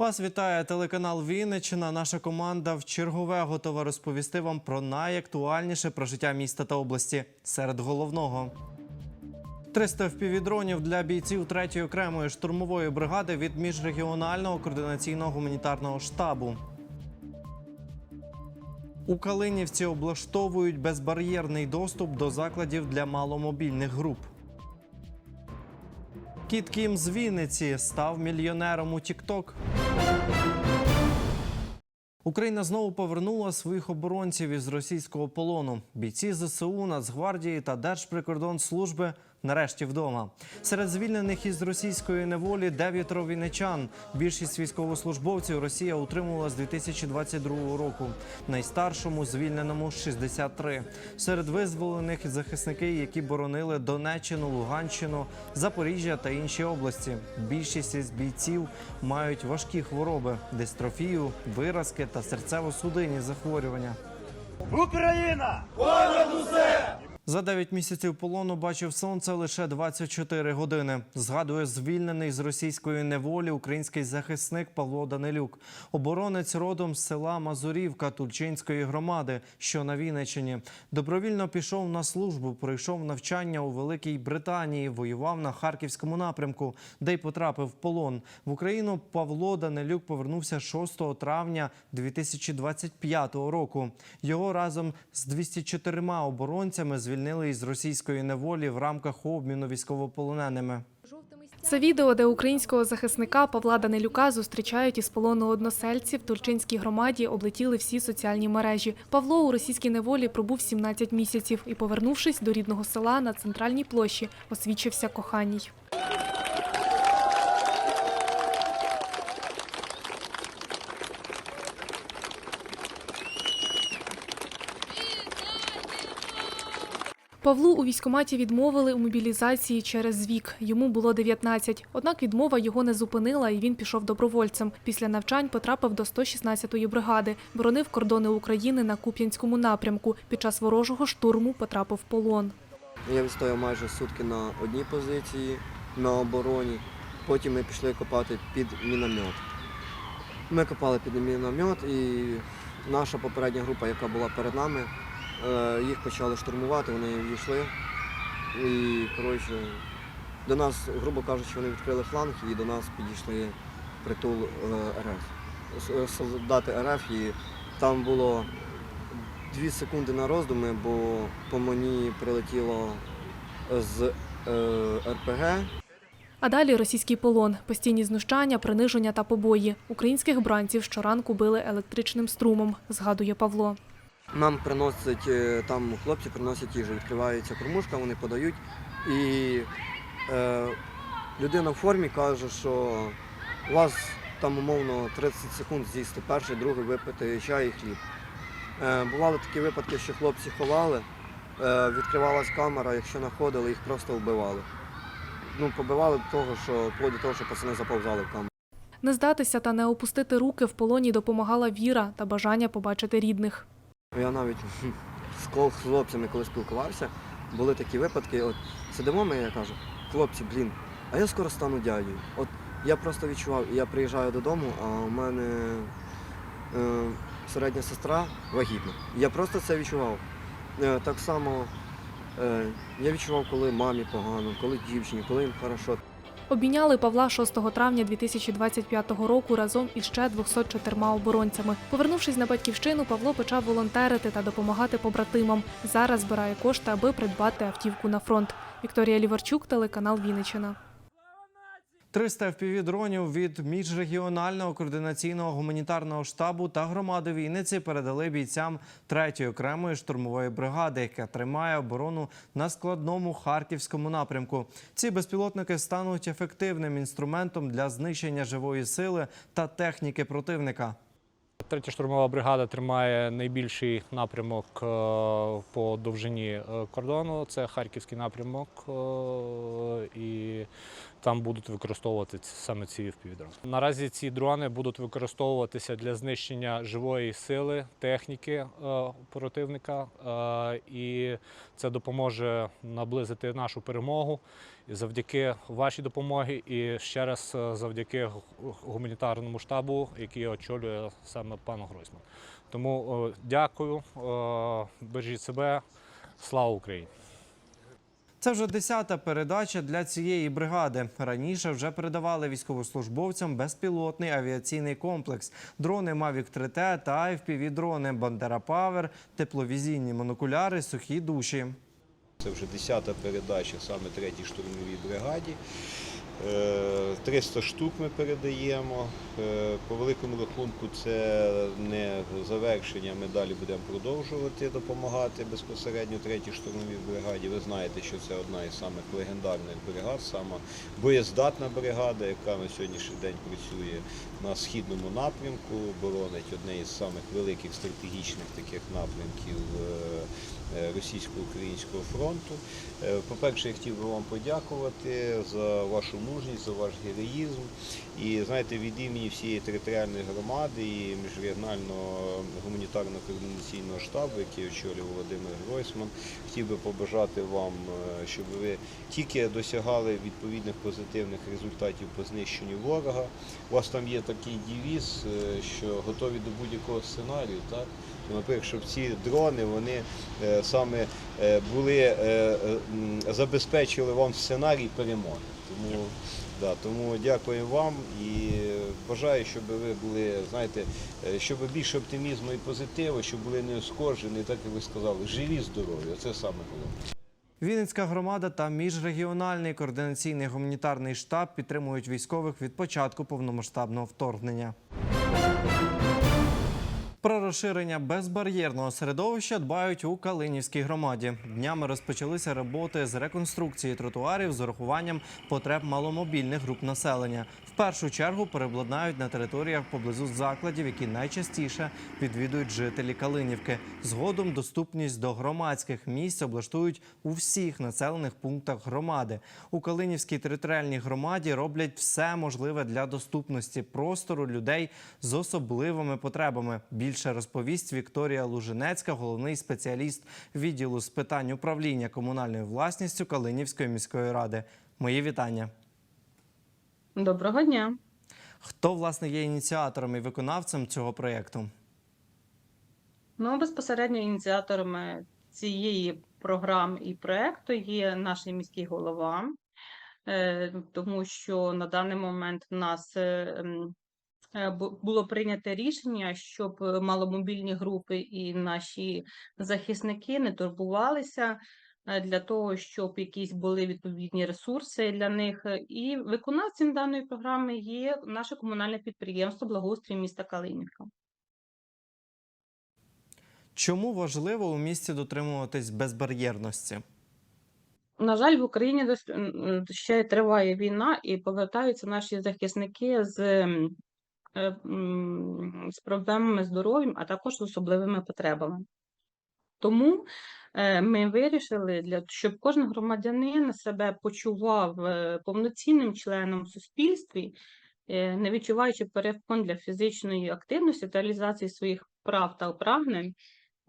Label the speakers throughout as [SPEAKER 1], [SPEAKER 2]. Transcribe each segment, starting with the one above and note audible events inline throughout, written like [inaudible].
[SPEAKER 1] Вас вітає телеканал Вінниччина. Наша команда в чергове готова розповісти вам про найактуальніше про життя міста та області серед головного. 300 впівдронів для бійців 3-ї окремої штурмової бригади від міжрегіонального координаційного гуманітарного штабу. У Калинівці облаштовують безбар'єрний доступ до закладів для маломобільних груп. Кіт Кім з Вінниці став мільйонером у Тікток. Україна знову повернула своїх оборонців із російського полону. Бійці ЗСУ, Нацгвардії та Держприкордонслужби нарешті вдома. Серед звільнених із російської неволі дев'ятеро вінничан. Більшість військовослужбовців Росія утримувала з 2022 року. Найстаршому звільненому 63. Серед визволених захисники, які боронили Донеччину, Луганщину, Запоріжжя та інші області. Більшість із бійців мають важкі хвороби: дистрофію, виразки та серцево-судинні захворювання.
[SPEAKER 2] Україна!
[SPEAKER 1] За 9 місяців полону бачив сонце лише 24 години. Згадує звільнений з російської неволі український захисник Павло Данилюк, оборонець родом з села Мазурівка Тульчинської громади, що на Вінниччині. Добровільно пішов на службу, пройшов навчання у Великій Британії, воював на харківському напрямку, де й потрапив в полон. В Україну Павло Данилюк повернувся 6 травня 2025 року. Його разом з 204 оборонцями звільнили із російської неволі в рамках обміну військовополоненими.
[SPEAKER 3] Це відео, де українського захисника Павла Данилюка зустрічають із полону односельців в Тульчинській громаді, облетіли всі соціальні мережі. Павло у російській неволі пробув 17 місяців і, повернувшись до рідного села на центральній площі, освічився коханій. Павлу у військкоматі відмовили у мобілізації через вік. Йому було 19. Однак відмова його не зупинила, і він пішов добровольцем. Після навчань потрапив до 116-ї бригади, боронив кордони України на Куп'янському напрямку. Під час ворожого штурму потрапив в полон.
[SPEAKER 4] Я відстояв майже сутки на одній позиції, на обороні. Потім ми пішли копати під міномет. Ми копали під міномет і наша попередня група, яка була перед нами, їх почали штурмувати, вони війшли. І коротше, до нас, грубо кажучи, вони відкрили фланг і до нас підійшли притул е, РФ. Е, Солдати РФ і там було дві секунди на роздуми, бо по мені прилетіло з е, РПГ.
[SPEAKER 3] А далі російський полон, постійні знущання, приниження та побої. Українських бранців щоранку били електричним струмом, згадує Павло.
[SPEAKER 4] Нам приносять, е, там хлопці приносять їжу, відкривається кормушка, вони подають. І е, людина в формі каже, що у вас там умовно 30 секунд з'їсти перший, другий випити чай і хліб. Е, бували такі випадки, що хлопці ховали, е, відкривалась камера, якщо знаходили, їх просто вбивали. Ну, побивали до того, що вплоть до того, що пацани заповзали в камеру.
[SPEAKER 3] Не здатися та не опустити руки в полоні допомагала віра та бажання побачити рідних.
[SPEAKER 4] Я навіть з хлопцями, коли спілкувався, були такі випадки. От сидимо ми, я кажу, хлопці, блін, а я скоро стану дядею. От я просто відчував, я приїжджаю додому, а у мене е, середня сестра вагітна. Я просто це відчував. Е, так само е, я відчував, коли мамі погано, коли дівчині, коли їм хорошо.
[SPEAKER 3] Обійняли Павла 6 травня 2025 року разом із ще 204 оборонцями. Повернувшись на батьківщину, Павло почав волонтерити та допомагати побратимам. Зараз збирає кошти, аби придбати автівку на фронт. Вікторія Ліварчук, телеканал Вінниччина.
[SPEAKER 1] 300 FPV-дронів від міжрегіонального координаційного гуманітарного штабу та громади Вінниці передали бійцям 3-ї окремої штурмової бригади, яка тримає оборону на складному харківському напрямку. Ці безпілотники стануть ефективним інструментом для знищення живої сили та техніки противника.
[SPEAKER 5] Третя штурмова бригада тримає найбільший напрямок е, по довжині е, кордону. Це харківський напрямок. е, І там будуть використовувати саме ці FPV-дрони. Наразі ці дрони будуть використовуватися для знищення живої сили, техніки е, противника, е, і це допоможе наблизити нашу перемогу. Завдяки вашій допомогі і ще раз е, завдяки гуманітарному штабу, який очолює саме пан Гройсман. Тому дякую, бережіть себе, слава Україні!
[SPEAKER 1] Це вже десята передача для цієї бригади. Раніше вже передавали військовослужбовцям безпілотний авіаційний комплекс, дрони Mavic 3T та FPV-дрони, Бандера Павер, тепловізійні монокуляри, сухі душі.
[SPEAKER 6] Це вже 10-та передача саме 3-й штурмовій бригаді. Е, 300 штук ми передаємо. Е, По великому рахунку це не завершення. Ми далі будемо продовжувати допомагати безпосередньо 3-й штурмовій бригаді. Ви знаєте, що це одна із самих легендарних бригад, сама боєздатна бригада, яка на сьогоднішній день працює на східному напрямку, боронить одне із самих великих стратегічних таких напрямків е, е, російсько-українського фронту. Е, По-перше, я хотів би вам подякувати за вашу мужність, за ваш героїзм. І знаєте, від імені всієї територіальної громади і міжрегіонального гуманітарно-координаційного штабу, який очолює Володимир Гройсман, хотів би побажати вам, е, щоб ви тільки досягали відповідних позитивних результатів по знищенню ворога. У вас там є такий девіз, е, що готові до будь-якого сценарію, так? Наприклад, щоб ці дрони вони е, саме е, були, е, забезпечили вам сценарій перемоги. Тому, да, тому дякую вам і бажаю, щоб ви були, знаєте, щоб більше оптимізму і позитиву, щоб були не ускоржені, так як ви сказали, живі, здорові. Це саме головне.
[SPEAKER 1] Вінницька громада та міжрегіональний координаційний гуманітарний штаб підтримують військових від початку повномасштабного вторгнення. Про розширення безбар'єрного середовища дбають у Калинівській громаді. Днями розпочалися роботи з реконструкції тротуарів з урахуванням потреб маломобільних груп населення. В першу чергу перебладнають на територіях поблизу закладів, які найчастіше відвідують жителі Калинівки. Згодом доступність до громадських місць облаштують у всіх населених пунктах громади. У Калинівській територіальній громаді роблять все можливе для доступності простору людей з особливими потребами. Більше розповість Вікторія Луженецька, головний спеціаліст відділу з питань управління комунальною власністю Калинівської міської ради. Мої вітання.
[SPEAKER 7] Доброго дня.
[SPEAKER 1] Хто власне є ініціатором і виконавцем цього проєкту?
[SPEAKER 7] Ну, безпосередньо ініціаторами цієї програми і проекту є наш міський голова, е, тому що на даний момент в нас е, м, е, бу- було прийнято рішення, щоб маломобільні групи і наші захисники не турбувалися е, для того, щоб якісь були відповідні ресурси для них. І виконавцем даної програми є наше комунальне підприємство благоустрій міста Калинівка.
[SPEAKER 1] Чому важливо у місті дотримуватись безбар'єрності?
[SPEAKER 7] На жаль, в Україні ще триває війна, і повертаються наші захисники з, е, з проблемами здоров'ям, а також з особливими потребами. Тому е, ми вирішили, щоб кожен громадянин себе почував е, повноцінним членом суспільстві, е, не відчуваючи перепон для фізичної активності та реалізації своїх прав та прагнень.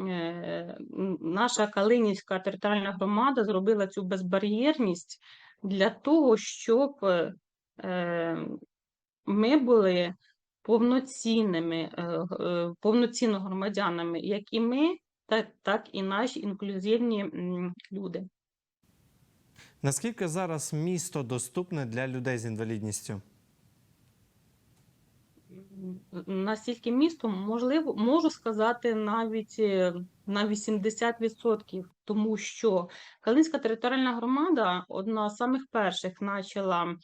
[SPEAKER 7] Е, Наша Калинівська територіальна громада зробила цю безбар'єрність для того, щоб е, е, ми були повноцінними, е, е, повноцінно громадянами, як і ми, так, так і наші інклюзивні люди.
[SPEAKER 1] Наскільки зараз місто доступне для людей з інвалідністю?
[SPEAKER 7] Настільки місто, можливо, можу сказати навіть е, на 80%, тому що Калинська територіальна громада одна з самих перших почала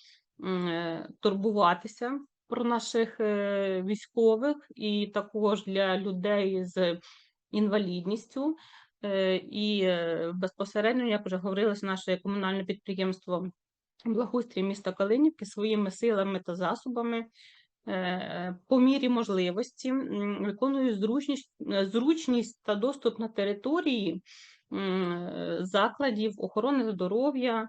[SPEAKER 7] турбуватися про наших е, військових і також для людей з інвалідністю. Е, І е, безпосередньо, як вже говорилось, наше комунальне підприємство благоустрій міста Калинівки своїми силами та засобами по мірі можливості м, виконують зручність, зручність та доступ на території закладів охорони здоров'я,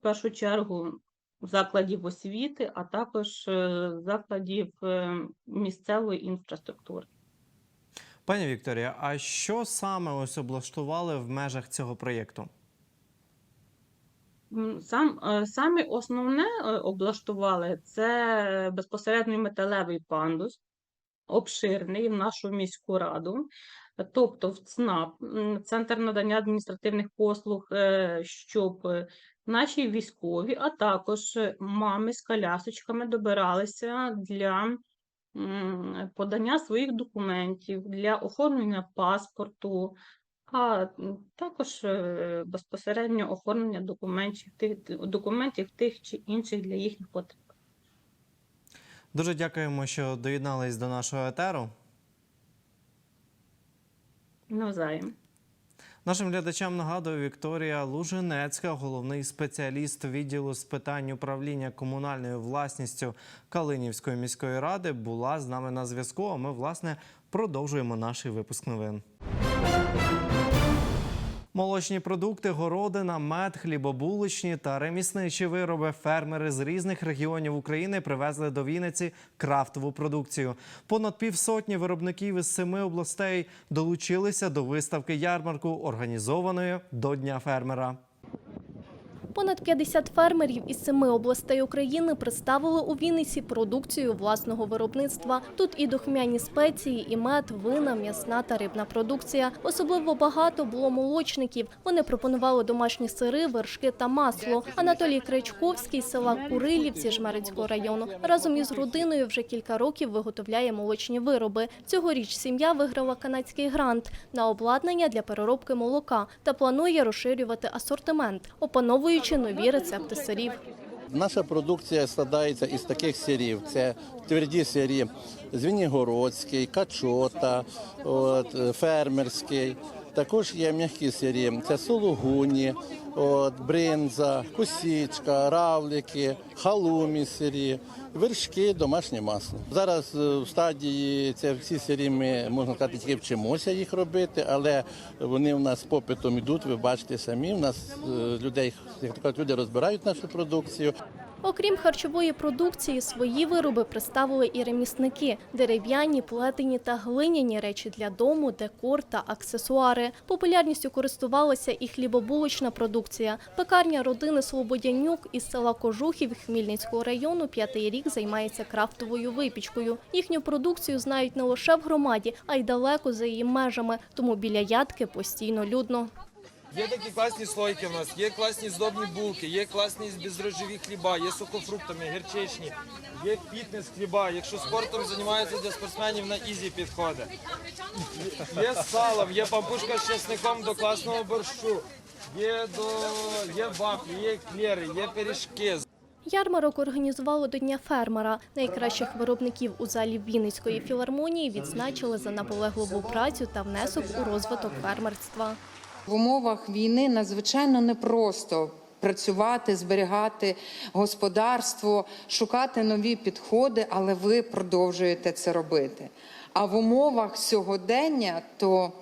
[SPEAKER 7] в першу чергу закладів освіти, а також е, закладів е, місцевої інфраструктури.
[SPEAKER 1] Пані Вікторія, а що саме ось облаштували в межах цього проєкту?
[SPEAKER 7] Сам, е, саме основне облаштували це безпосередньо металевий пандус, обширний в нашу міську раду, тобто в ЦНАП, Центр надання адміністративних послуг, е, щоб е, наші військові, а також е, мами з колясочками добиралися для подання своїх документів, для оформлення паспорту, а також безпосередньо оформлення документів документів тих чи інших для їхніх потреб.
[SPEAKER 1] Дуже дякуємо, що доєднались до нашого етеру.
[SPEAKER 7] Навзаєм.
[SPEAKER 1] Нашим глядачам нагадую Вікторія Луженецька, головний спеціаліст відділу з питань управління комунальною власністю Калинівської міської ради, була з нами на зв'язку. А ми, власне, продовжуємо наш випуск новин. Молочні продукти, городина, мед, хлібобуличні та ремісничі вироби. Фермери з різних регіонів України привезли до Вінниці крафтову продукцію. Понад півсотні виробників із семи областей долучилися до виставки ярмарку, організованої до Дня фермера.
[SPEAKER 3] Понад 50 фермерів із семи областей України представили у Вінниці продукцію власного виробництва. Тут і духмяні спеції, і мед, вина, м'ясна та рибна продукція. Особливо багато було молочників. Вони пропонували домашні сири, вершки та масло. Анатолій Кричковський з села Курилівці Жмеринського району разом із родиною вже кілька років виготовляє молочні вироби. Цьогоріч сім'я виграла канадський грант на обладнання для переробки молока та планує розширювати асортимент, опановуючи нові рецепти сирів.
[SPEAKER 8] Наша продукція складається із таких сирів. Це тверді сирі звінігородський, качота, от, фермерський. Також є м'які сирі. Це сулугуні, от, бринза, косічка, равлики, халумі сирі, вершки, домашнє масло. Зараз е, в стадії це всі сирі ми можна сказати, тільки вчимося їх робити, але вони в нас попитом ідуть. Ви бачите самі. У нас е, людей як кажуть, люди розбирають нашу продукцію.
[SPEAKER 3] Окрім харчової продукції, свої вироби представили і ремісники – дерев'яні, плетені та глиняні речі для дому, декор та аксесуари. Популярністю користувалася і хлібобулочна продукція. Пекарня родини Слободянюк із села Кожухів Хмільницького району п'ятий рік займається крафтовою випічкою. Їхню продукцію знають не лише в громаді, а й далеко за її межами, тому біля ядки постійно людно.
[SPEAKER 9] Є такі класні слойки в нас, є класні здобні булки, є класні бездрожжеві хліба, є сухофруктами, гірчичні, є фітнес хліба. Якщо спортом займаються для спортсменів на ізі підходить. Є з салом, є пампушка з чесником до класного борщу, є, до, є вафлі, є еклери, є пиріжки.
[SPEAKER 3] Ярмарок організувало до Дня фермера. Найкращих виробників у залі Вінницької філармонії відзначили за наполегливу працю та внесок у розвиток фермерства.
[SPEAKER 10] В умовах війни надзвичайно непросто працювати, зберігати господарство, шукати нові підходи, але ви продовжуєте це робити. А в умовах сьогодення, то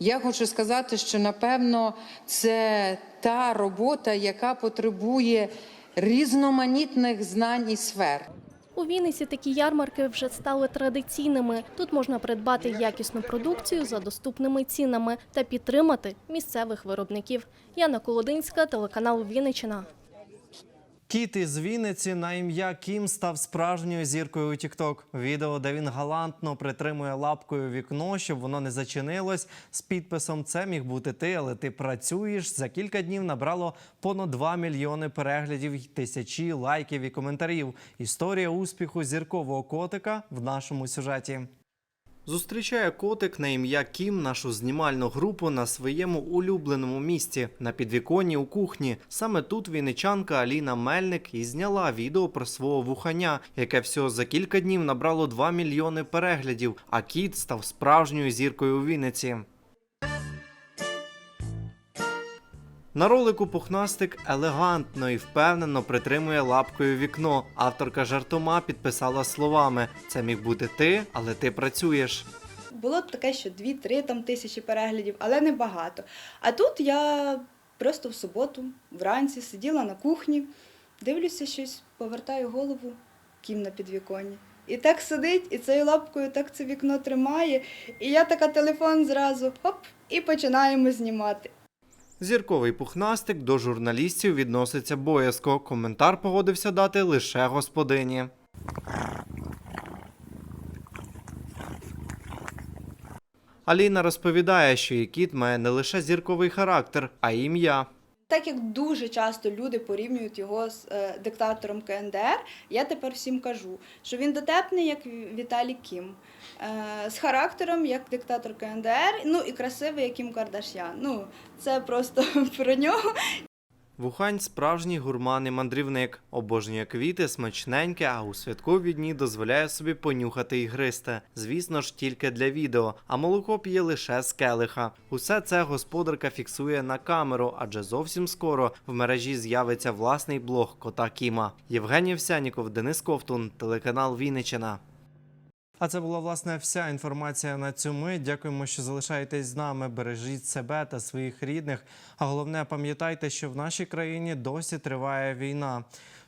[SPEAKER 10] я хочу сказати, що напевно це та робота, яка потребує різноманітних знань і сфер.
[SPEAKER 3] У Вінниці такі ярмарки вже стали традиційними. Тут можна придбати якісну продукцію за доступними цінами та підтримати місцевих виробників. Яна Колодинська, телеканал Вінниччина.
[SPEAKER 1] Кіт із Вінниці на ім'я Кім став справжньою зіркою у TikTok. Відео, де він галантно притримує лапкою вікно, щоб воно не зачинилось. З підписом Це міг бути ти, але ти працюєш. За кілька днів набрало понад 2 мільйони переглядів тисячі лайків і коментарів. Історія успіху зіркового котика в нашому сюжеті. Зустрічає котик на ім'я Кім нашу знімальну групу на своєму улюбленому місці на підвіконні у кухні. Саме тут віничанка Аліна Мельник і зняла відео про свого вухання, яке всього за кілька днів набрало 2 мільйони переглядів, а кіт став справжньою зіркою у Вінниці. На ролику пухнастик елегантно і впевнено притримує лапкою вікно. Авторка жартома підписала словами: Це міг бути ти, але ти працюєш.
[SPEAKER 11] Було таке, що 2-3 там тисячі переглядів, але не багато. А тут я просто в суботу, вранці, сиділа на кухні, Дивлюся щось, повертаю голову, кім на підвіконні. І так сидить, і цією лапкою так це вікно тримає. І я така телефон зразу хоп, і починаємо знімати.
[SPEAKER 1] Зірковий пухнастик до журналістів відноситься боязко. Коментар погодився дати лише господині. Аліна розповідає, що її кіт має не лише зірковий характер, а й ім'я.
[SPEAKER 11] Так як дуже часто люди порівнюють його з е, диктатором КНДР, я тепер всім кажу, що він дотепний, як Віталій Кім, е, з характером, як диктатор КНДР, ну і красивий, як Кім Кардашян. Ну, це просто [laughs] про нього.
[SPEAKER 1] Вухань справжній гурман мандрівник. Обожнює квіти, смачненьке, а у святкові дні дозволяє собі понюхати і гристи. Звісно ж, тільки для відео, а молоко п'є лише з келиха. Усе це господарка фіксує на камеру, адже зовсім скоро в мережі з'явиться власний блог кота Кіма. Євгеній Овсяніков, Денис Ковтун, телеканал Вінниччина. А це була власне вся інформація на цю мить. Дякуємо, що залишаєтесь з нами. Бережіть себе та своїх рідних. А головне, пам'ятайте, що в нашій країні досі триває війна.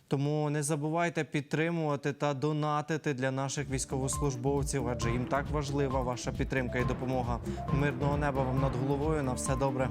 [SPEAKER 1] Тому не забувайте підтримувати та донатити для наших військовослужбовців, адже їм так важлива ваша підтримка і допомога. Мирного неба вам над головою. На все добре.